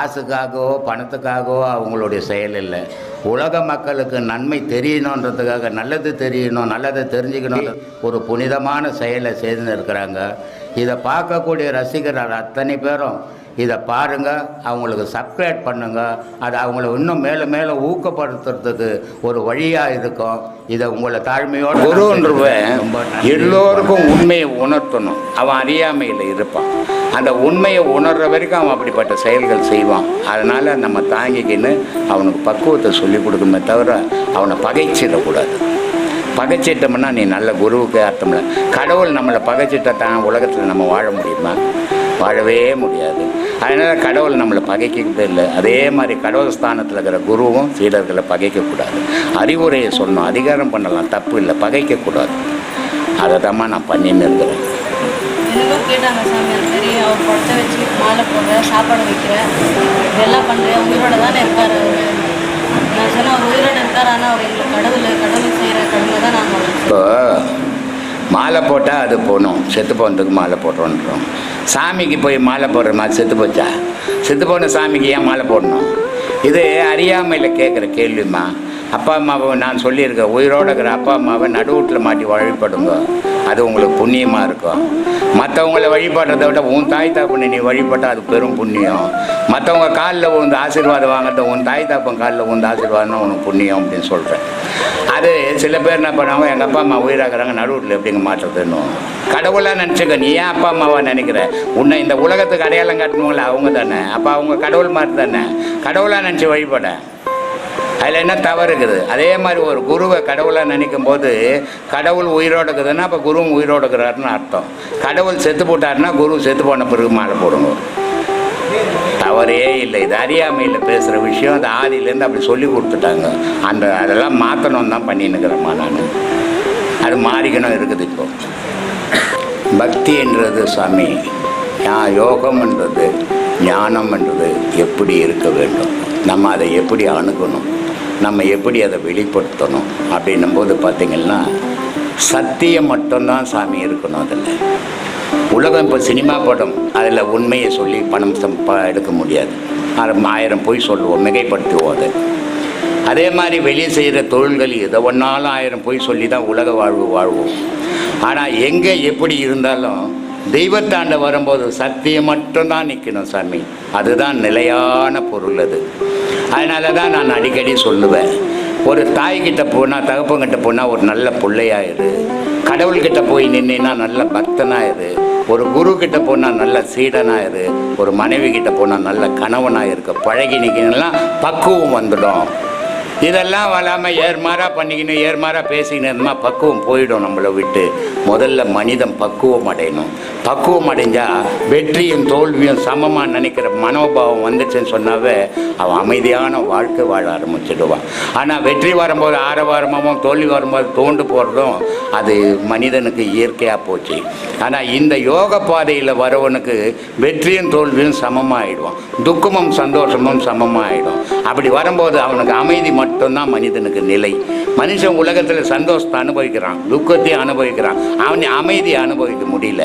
காசுக்காகவோ பணத்துக்காகவோ அவங்களுடைய செயல் இல்லை. உலக மக்களுக்கு நன்மை தெரியணுன்றதுக்காக நல்லது தெரியணும் நல்லதை தெரிஞ்சுக்கணும் ஒரு புனிதமான செயலை செய்து இருக்கிறாங்க. இதை பார்க்கக்கூடிய ரசிகர்கள் அத்தனை பேரும் இதை பாருங்க அவங்களுக்கு சப்ஸ்கிரைப் பண்ணுங்க. அது அவங்கள இன்னும் மேலே மேலே ஊக்கப்படுத்துறதுக்கு ஒரு வழியாக இருக்கும். இதை உங்களை தாழ்மையோடு குருன்றவன் எல்லோருக்கும் உண்மையை உணர்த்தணும். அவன் அறியாமையில் இருப்பான். அந்த உண்மையை உணர்கிற வரைக்கும் அவன் அப்படிப்பட்ட செயல்கள் செய்வான். அதனால் நம்ம தாங்கிக்கின்னு அவனுக்கு பக்குவத்தை சொல்லிக் கொடுக்கணுமே தவிர அவனை பகைச்சிடக்கூடாது. பகைச்சிட்டோம்னா நீ நல்ல குருவுக்கு அர்த்தம் இல்லை. கடவுள் நம்மளை பகைச்சிட்டா தான் உலகத்தில் நம்ம வாழ முடியுமா? வாழவே முடியாது. அதனால் கடவுள் நம்மளை பகைக்கிறது இல்லை. அதே மாதிரி கடவுள் ஸ்தானத்தில் இருக்கிற குருவும் சீடர்களை பகைக்கக்கூடாது. அறிவுரையை சொல்லணும். அதிகாரம் பண்ணலாம். தப்பு இல்லை. பகைக்கக்கூடாது. அதை தான் நான் பண்ணின்னு இருக்கிறேன். எனக்கும் கேட்டாங்க சாமி அது மாதிரி அவர் படத்தை வச்சு மாலை போடுற சாப்பாடு வைக்கிற இதெல்லாம் பண்ணுறேன் உயிரோட தானே இருக்கார் அவர். நான் சொன்னேன் அவர் உயிரோட இருக்கார் ஆனால் அவர் எங்களுக்கு கடவுள் கடவுள் செய்கிற கடவுளை தான் நாங்கள் இப்போ மாலை போட்டால் அது போகணும் செத்து போனதுக்கு மாலை போட்டோன்றோம் சாமிக்கு போய் மாலை போடுற மாதிரி செத்து போச்சா? செத்து போன சாமிக்கு ஏன் மாலை போடணும்? இது அறியாமையில் கேட்குற கேள்விம்மா. அப்பா அம்மாவை நான் சொல்லியிருக்கேன் உயிரோட இருக்கிற அப்பா அம்மாவை நடுவூட்டில் மாட்டி வழிபடுங்க அது உங்களுக்கு புண்ணியமாக இருக்கும். மற்றவங்கள வழிபடுறதை விட உன் தாய் தாப்பனை நீ வழிபட்டால் அது பெரும் புண்ணியம். மற்றவங்க காலில் உந்து ஆசீர்வாதம் வாங்குறது உன் தாய் தாப்பன் காலில் உந்து ஆசீர்வாதம் உனக்கு புண்ணியம் அப்படின்னு சொல்கிறேன் அது சில பேர் என்ன பண்ணுவாங்க எங்கள் அப்பா அம்மா உயிராகிறாங்க நடுவில் எப்படிங்க மாற்றுறதுன்னு கடவுளாக நினச்சிக்க நீ ஏன் அப்பா அம்மாவாக நினைக்கிற? உன்னை இந்த உலகத்துக்கு அடையாளம் காட்டுனவங்கள அவங்க தானே. அப்போ அவங்க கடவுள் மாதிரி தானே. கடவுளாக நினச்சி வழிபட. அதில் என்ன தவறு இருக்குது? அதே மாதிரி ஒரு குருவை கடவுளாக நினைக்கும் போது கடவுள் உயிரோட இருக்குதுன்னா அப்போ குருவும் உயிரோடு இருக்கிறாருன்னு அர்த்தம். கடவுள் செத்து போட்டாருன்னா குரு செத்து போன பிறகு மாலை போடுங்க. தவறே இல்லை. இது அறியாமையில் பேசுகிற விஷயம். அது ஆதியிலேருந்து அப்படி சொல்லி கொடுத்துட்டாங்க. அந்த அதெல்லாம் மாற்றணும் தான் பண்ணின்னுக்கிறேம்மா நான். அது மாறிக்கணும் இருக்குது இப்போ. பக்தி என்றது சாமி. ஞா- யோகம்ன்றது ஞானம்ன்றது எப்படி இருக்க வேண்டும்? நம்ம அதை எப்படி அணுகணும்? நம்ம எப்படி அதை வெளிப்படுத்தணும் அப்படின்னும் போது பார்த்திங்கன்னா சத்தியம் மட்டும்தான் சாமி இருக்கணும் அதில். உலகம் இப்போ சினிமா படம் அதில் உண்மையை சொல்லி பணம் சம்பா எடுக்க முடியாது. அது ஆயிரம் பொய் சொல்லுவோம் மிகைப்படுத்துவோம் அது. அதே மாதிரி வெளியே செய்கிற தொழில்கள் எதை ஒன்றாலும் ஆயிரம் பொய் சொல்லி தான் உலக வாழ்வு வாழ்வோம். ஆனால் எங்கே எப்படி இருந்தாலும் தெய்வத்தாண்ட வரும்போது சத்தியம் மட்டும்தான் நிற்கணும் சாமி. அதுதான் நிலையான பொருள் அது. அதனால தான் நான் அடிக்கடி சொல்லுவேன். ஒரு தாய்கிட்ட போனால் தகப்பங்கிட்ட போனால் ஒரு நல்ல பிள்ளையாயிரு கடவுள்கிட்ட போய் நின்னா நல்ல பக்தனாயிரு ஒரு குரு கிட்ட போனால் நல்ல சீடனாயிரு ஒரு மனைவி கிட்ட போனால் நல்ல கணவனாக இருக்க. பழகி நிற்கலாம் பக்குவம் வந்துடும். இதெல்லாம் வராமல் ஏர்மாறா பண்ணிக்கணும் ஏர்மாறா பேசிக்கணும் பக்குவம் போயிடும் நம்மளை விட்டு. முதல்ல மனிதன் பக்குவம் அடையணும். பக்குவம் அடைஞ்சால் வெற்றியும் தோல்வியும் சமமாக நினைக்கிற மனோபாவம் வந்துச்சுன்னு சொன்னாவே அவன் அமைதியான வாழ்க்கை வாழ ஆரம்பிச்சிடுவான். ஆனால் வெற்றி வரும்போது ஆரவாரமாகவும் தோல்வி வரும்போது தோண்டு போகிறதும் அது மனிதனுக்கு இயற்கையாக போச்சு. ஆனால் இந்த யோக பாதையில் வரவனுக்கு வெற்றியும் தோல்வியும் சமமாகிடுவான் துக்கமும் சந்தோஷமும் சமமாகிடும் அப்படி வரும்போது அவனுக்கு அமைதி மட்டும் மட்டும்தான் மனிதனுக்கு நிலை. மனுஷன் உலகத்தில் சந்தோஷத்தை அனுபவிக்கிறான் துக்கத்தையும் அனுபவிக்கிறான். அவன் அமைதியை அனுபவிக்க முடியல.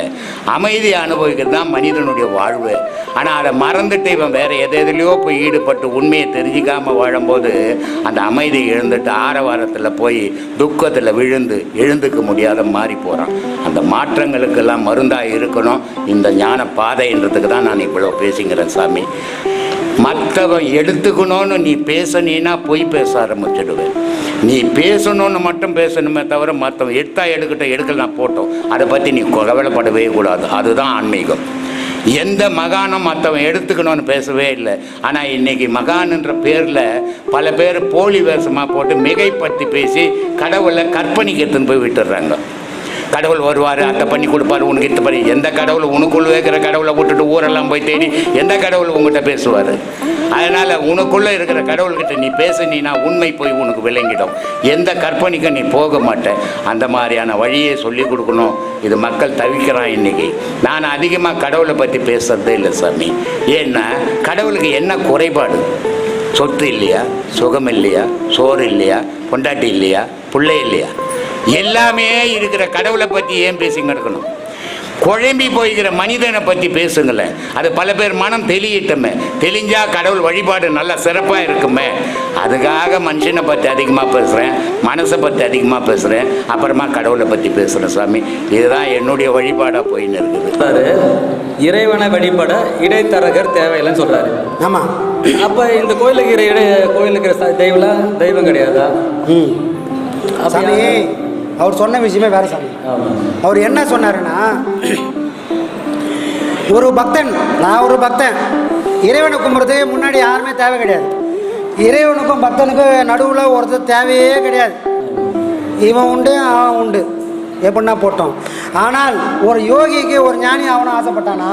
அமைதியை அனுபவிக்கிறது தான் மனிதனுடைய வாழ்வு. ஆனால் அதை மறந்துட்டு இவன் வேறு எதை எதுலையோ போய் ஈடுபட்டு உண்மையை தெரிஞ்சிக்காமல் வாழும்போது அந்த அமைதியை இழந்துட்டு ஆரவாரத்தில் போய் துக்கத்தில் விழுந்து எழுந்துக்க முடியாத மாறி போகிறான் அந்த மாற்றங்களுக்கெல்லாம் மருந்தாக இருக்கணும். இந்த ஞான பாதைன்றதுக்கு தான் நான் இவ்வளோ பேசுகிறேன் சாமி. மற்றவன் எடுத்துக்கணும்னு நீ பேசனீன்னா பொய் பேச ஆரம்பிச்சிடுவேன். நீ பேசணும்னு மட்டும் பேசணுமே தவிர மற்றவன் எடுத்தா எடுக்கட்டும் எடுக்கலாம் போட்டோம். அதை பற்றி நீ கவலைப்படவே கூடாது. அதுதான் ஆன்மீகம். எந்த மகானும் மற்றவன் எடுத்துக்கணும்னு பேசவே இல்லை. ஆனால் இன்றைக்கி மகான்ன்ற பேரில் பல பேர் போலி வேஷமாக போட்டு மிகைப்படுத்தி பேசி கடவுளை கற்பனைக்கு எடுத்துன்னு போய் விட்டுடுறாங்க. கடவுள் வருவார் அதை பண்ணி கொடுப்பாரு உனக்கு இது பண்ணி எந்த கடவுள் உனக்குள்ள இருக்கிற கடவுளை விட்டுட்டு ஊரெல்லாம் போய் தேடி எந்த கடவுள் உங்ககிட்ட பேசுவார்? அதனால் உனக்குள்ளே இருக்கிற கடவுள்கிட்ட நீ பேசுனீனா உண்மை போய் உனக்கு விளங்கிடும். எந்த கற்பனைக்கும் நீ போக மாட்ட. அந்த மாதிரியான வழியை சொல்லி கொடுக்கணும். இது மக்கள் தவிக்கிறான் இன்னைக்கு. நான் அதிகமாக கடவுளை பற்றி பேசுறதே இல்லை சாமி. ஏன்னா கடவுளுக்கு என்ன குறைபாடு? சொத்து இல்லையா? சுகம் இல்லையா? சோறு இல்லையா? பொண்டாட்டி இல்லையா? பிள்ளை இல்லையா? எல்லாமே இருக்கிற கடவுளை பற்றி ஏன் பேசி கிடக்கணும்? குழம்பி போய்கிற மனிதனை பற்றி பேசுங்களேன். அது பல பேர் மனம் தெளியட்டுமே. தெளிஞ்சா கடவுள் வழிபாடு நல்லா சிறப்பாக இருக்குமே. அதுக்காக மனுஷனை பற்றி அதிகமாக பேசுகிறேன் மனசை பற்றி அதிகமாக பேசுகிறேன் அப்புறமா கடவுளை பற்றி பேசுகிறேன் சாமி. இதுதான் என்னுடைய வழிபாடாக போயின்னு இருக்குது. இறைவனை வழிபட இடைத்தரகர் தேவையில்லைன்னு சொல்றாரு. ஆமாம் அப்ப இந்த கோயிலுக்கு இருக்கிற இடை கோயிலுக்கு இருக்கிற ச- தெய்வம்லாம் தெய்வம் கிடையாதா? ம். சாமி அவர் சொன்ன விஷயமே வேற சாமி. அவர் என்ன சொன்னாருன்னா ஒரு பக்தன் நான் ஒரு பக்தன். இறைவனை கும்பிட்றது முன்னாடி யாருமே தேவை கிடையாது. இறைவனுக்கும் பக்தனுக்கும் நடுவில் ஒருத்தர் தேவையே கிடையாது. இவன் உண்டு அவன் உண்டு. எப்படின்னா போட்டோம். ஆனால் ஒரு யோகிக்கு ஒரு ஞானி ஆகணும் ஆசைப்பட்டானா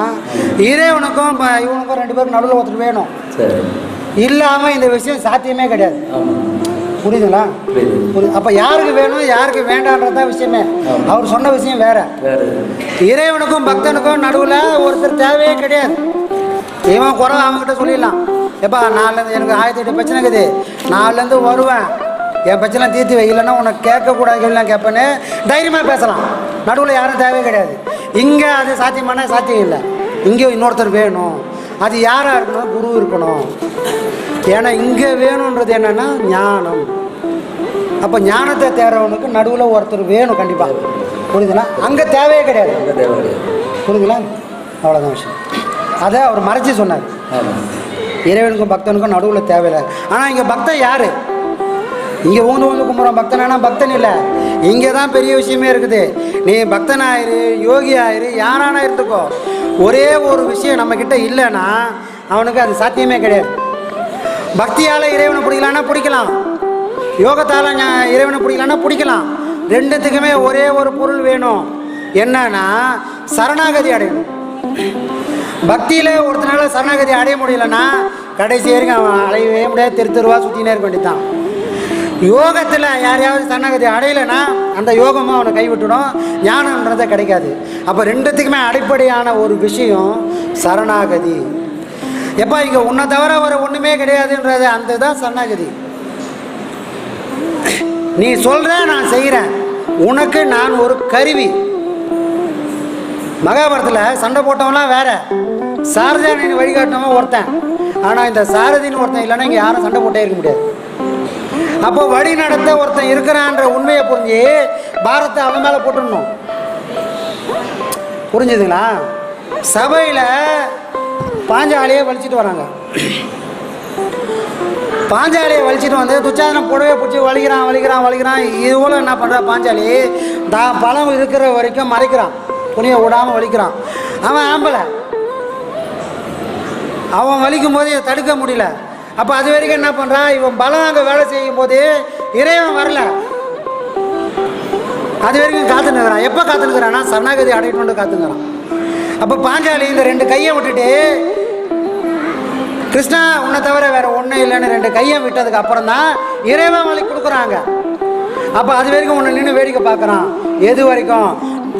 இறைவனுக்கும் இவனுக்கும் ரெண்டு பேரும் நடுவில் ஒருத்தர் வேணும். இல்லாமல் இந்த விஷயம் சாத்தியமே கிடையாது. புரியுதுங்களா? புரியுது. அப்போ யாருக்கு வேணும் யாருக்கு வேண்டான்றது தான் விஷயமே. அவர் சொன்ன விஷயம் வேற. இறைவனுக்கும் பக்தனுக்கும் நடுவில் ஒருத்தர் தேவையே கிடையாது. இவன் குறை அவன்கிட்ட சொல்லிடலாம். எப்பா நாலுலேருந்து எனக்கு ஆயிரத்தி எட்டு பிரச்சனை இருக்குது. நாலுலேருந்து வருவேன். என் பிரச்சனை தீர்த்து வை. இல்லைன்னா உனக்கு கேட்கக்கூடாது கேள்விலாம் கேட்பேன்னு தைரியமாக பேசலாம். நடுவில் யாரும் தேவையே கிடையாது. இங்கே அது சாத்தியமான சாத்தியம் இல்லை. இங்கே இன்னொருத்தர் வேணும். அது யாராக இருக்கணும்? குரு இருக்கணும். ஏன்னா இங்கே வேணுன்றது என்னென்னா ஞானம். அப்போ ஞானத்தை தேடுறவனுக்கு நடுவில் ஒருத்தர் வேணும் கண்டிப்பாக புரியுதுங்களா அங்கே தேவையே கிடையாது. புரியுதுங்களா அவ்வளோதான் விஷயம். அதை அவர் மறைச்சி சொன்னார். இறைவனுக்கும் பக்தனுக்கும் நடுவில் தேவையில்லை. ஆனால் இங்கே பக்தன் யார்? இங்கே ஊந்து ஊந்து கும்பிட்றோம் பக்தனானா பக்தன் இல்லை. இங்கே தான் பெரிய விஷயமே இருக்குது. நீ பக்தன் ஆயிரு யோகி ஆயிரு யாரானா இருந்துக்கோ. ஒரே ஒரு விஷயம் நம்மக்கிட்ட இல்லைன்னா அவனுக்கு அது சாத்தியமே கிடையாது. பக்தியால் இறைவனை பிடிக்கலான்னா பிடிக்கலாம். யோகத்தால் இறைவனை பிடிக்கலான்னா பிடிக்கலாம். ரெண்டுத்துக்குமே ஒரே ஒரு பொருள் வேணும். என்னன்னா சரணாகதி அடையணும். பக்தியில் ஒருத்தனால சரணாகதி அடைய முடியலன்னா கடைசி வரைக்கும் அவன் அடையவே முடியாது. தெரு தெருவா சுற்றினே இருக்க வேண்டியதான் யோகத்தில் யாரையாவது சரணாகதி அடையலைன்னா அந்த யோகமும் அவனை கைவிட்டுடும். ஞானம்ன்றதை கிடைக்காது. அப்போ ரெண்டுத்துக்குமே அடிப்படையான ஒரு விஷயம் சரணாகதி. எப்பா இங்கே உன்னை தவிர வர ஒன்றுமே கிடையாதுன்றது அந்த தான் சன்னாகதி நீ சொல்ற நான் செய்கிறேன் உனக்கு நான் ஒரு கருவி. மகாபாரதத்தில் சண்டை போட்டவன்லாம் வேற. சாரதியான வழிகாட்டினவன் ஒருத்தன். ஆனால் இந்த சாரதின்னு ஒருத்தன் இல்லைன்னா இங்கே யாரும் சண்டை போட்டே இருக்க முடியாது. அப்போ வழி நடத்த ஒருத்தன் இருக்கிறான்ற உண்மையை புரிஞ்சு பாரத்தை அவன் மேலே போட்டுடணும். புரிஞ்சுதுங்களா? சபையில் பாஞ்சாலியை வலிச்சிட்டு வராங்க. பாஞ்சாலியை வலிச்சிட்டு வந்து துச்சாதனம் புடவை பிடிச்சி வலிக்கிறான் வலிக்கிறான் வலிக்கிறான். இதுபோல் என்ன பண்ணுறா பாஞ்சாலி? தான் பழம் இருக்கிற வரைக்கும் மறைக்கிறான். துணியை விடாமல் வலிக்கிறான். அவன் ஆம்பளை. அவன் வலிக்கும் போது இதை தடுக்க முடியல. அப்போ அது வரைக்கும் என்ன பண்ணுறான் இவன் பலம் அங்கே வேலை செய்யும் போது இறைவன் வரல. அது வரைக்கும் காத்துனுக்குறான் எப்போ காத்துனுக்குறான்னா சரணாகதி அடையணும்னு காத்துங்கிறான் அப்போ பாஞ்சாலி இந்த ரெண்டு கையை விட்டுட்டு கிருஷ்ணா உன்னை தவிர வேற ஒன்றும் இல்லைன்னு ரெண்டு கையை விட்டதுக்கு அப்புறம் தான் இறைவன் வழி கொடுக்குறாங்க. அப்போ அது வரைக்கும் உன்னை நின்று வேடிக்கை பார்க்குறான். எது வரைக்கும்?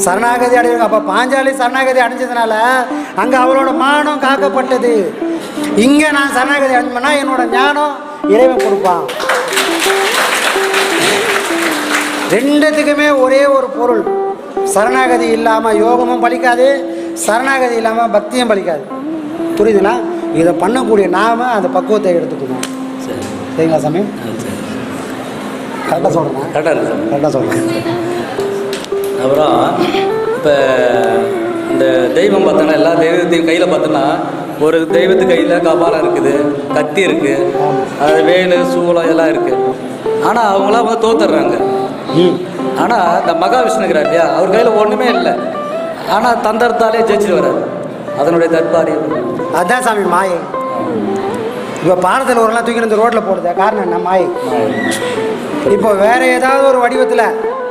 சரணாகதி அடைவாங்க அப்போ பாஞ்சாலி சரணாகதி அடைஞ்சதுனால அங்கே அவளோட மானம் காக்கப்பட்டது. இங்கே நான் சரணாகதி அடைஞ்சோம்னா என்னோட ஞானம் இறைவன் கொடுப்பான். ரெண்டுத்துக்குமே ஒரே ஒரு பொருள். சரணாகதி இல்லாமல் யோகமும் பழிக்காது சரணாகதி இல்லாமல் பக்தியும் பலிக்காது. புரியுதுங்களா இதை பண்ணக்கூடிய நாம அந்த பக்குவத்தை எடுத்துக்கணும். சரி. சரிங்களா சாமி? கரெக்டாக சொல்கிறேன் கரெக்டாக இருக்கு கரெக்டாக சொல்கிறேன் அப்புறம் இப்போ இந்த தெய்வம் பார்த்தோன்னா எல்லா தெய்வத்தையும் கையில் பார்த்தோன்னா ஒரு தெய்வத்து கையில் கபாலம் இருக்குது கத்தி இருக்குது அது வேலு சூளம் எல்லாம் இருக்குது ஆனால் அவங்களாம் வந்து தோத்துடுறாங்க. ஆனால் இந்த மகாவிஷ்ணுங்கிறார் இல்லையா அவர் கையில் ஒன்றுமே இல்லை. ஆனால் தந்தரத்தாலே ஜெயிச்சுட்டு வர்றாரு அதனுடைய தற்பாரி அதுதான் சாமி மாயை. இப்போ பாலத்தில் ஒருலாம் தூக்கி இந்த ரோட்டில் போடுது காரணம் என்ன மாயை? இப்போ வேற ஏதாவது ஒரு வடிவத்தில்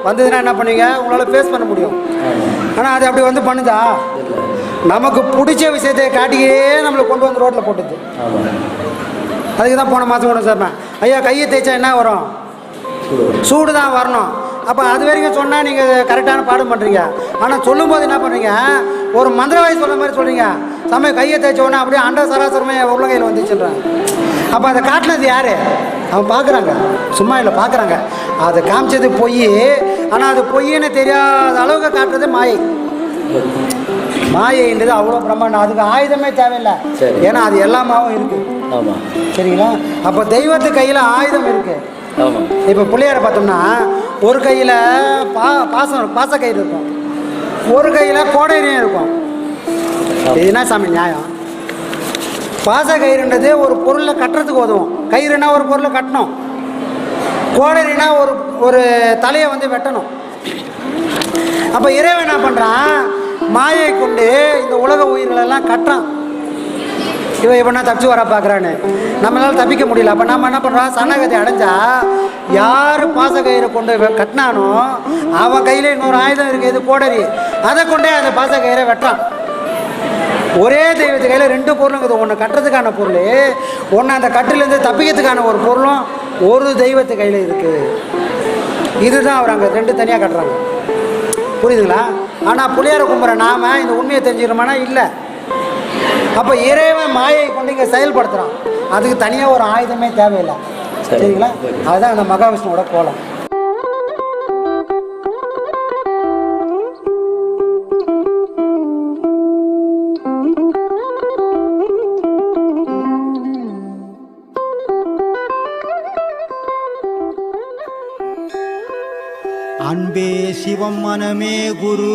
வந்ததுன்னா என்ன பண்ணுவீங்க? உங்களால் ஃபேஸ் பண்ண முடியும். ஆனால் அது அப்படி வந்து பண்ணுதா? நமக்கு பிடிச்ச விஷயத்தை காட்டியே நம்மளை கொண்டு வந்து ரோட்டில் போட்டுது. அதுக்கு தான் போன மாதம் கூட சார் ஐயா கையை தேய்ச்சா என்ன வரும்? சூடு தான் வரணும். அப்போ அது வரைக்கும் சொன்னால் நீங்கள் கரெக்டான பாடம் பண்ணுறீங்க ஆனால் சொல்லும்போது என்ன பண்ணுறீங்க ஒரு மந்திரவாதி சொல்ல மாதிரி சொல்கிறீங்க சமயம் கையை தேய்ச்ச உடனே அப்படியே அண்ட சராசரமே உள்ளங்கையில் வந்துச்சுன்றாங்க அப்போ அதை காட்டினது யார்? அவன் பார்க்குறாங்க சும்மா இல்லை பார்க்குறாங்க அதை காமிச்சது பொய். ஆனால் அது பொய்ன்னு தெரியாத அளவுக்கு காட்டுறது மாயை. மாயைன்றது அவ்வளோ பிரம்மாண்டம். அதுக்கு ஆயுதமே தேவையில்லை. ஏன்னா அது எல்லாமாவும் இருக்குது ஆமாம் சரிங்களா? அப்போ தெய்வத்து கையில் ஆயுதம் இருக்குது இப்போ பிள்ளையார பார்த்தோம்னா ஒரு கையில் பா பாசம் பாசக்கயிறு இருக்கும். ஒரு கையில் கோடையும் இருக்கும். இதுனா சாமி நியாயம்? பாச கயிறுன்றது ஒரு பொருளை கட்டுறதுக்கு உதவும். கயிறுனா ஒரு பொருளை கட்டணும். கோடரினா ஒரு ஒரு தலையை வந்து வெட்டணும். அப்போ இறைவன் என்ன பண்ணுறான் மாயை கொண்டு இந்த உலக உயிர்களெல்லாம் கட்டுறான். இவன் இவனா தப்பிச்சு வர பார்க்குறான்னு நம்மளால் தப்பிக்க முடியல. அப்போ நம்ம என்ன பண்ணுறோம் சரணாகதி அடைஞ்சா யார் பாசக்கயிறை கொண்டு கட்டினானோ அவன் கையில் இன்னொரு ஆயுதம் இருக்குது இது கோடரி அதை கொண்டே அந்த பாசக்கயிறை வெட்டுறான். ஒரே தெய்வத்து கையில் ரெண்டு பொருளும் இருக்குது. ஒன்று கட்டுறதுக்கான பொருள் ஒன்று அந்த கட்டிலேருந்து தப்பிக்கிறதுக்கான ஒரு பொருளும் ஒரு தெய்வத்து கையில் இருக்குது இதுதான் அவர் அங்கே ரெண்டு தனியாக கட்டுறாங்க. புரியுதுங்களா? ஆனால் புளியார கும்புற நாம இந்த உண்மையை தெரிஞ்சுக்கிறோமானா இல்லை. அப்போ இறைவன் மாயை கொண்டு இங்கே செயல்படுத்துகிறான் அதுக்கு தனியாக ஒரு ஆயுதமே தேவையில்லை. சரி. சரிங்களா? அதுதான் அந்த மகாவிஷ்ணுவோட கோலம். அன்பே சிவம் மனமே குரு.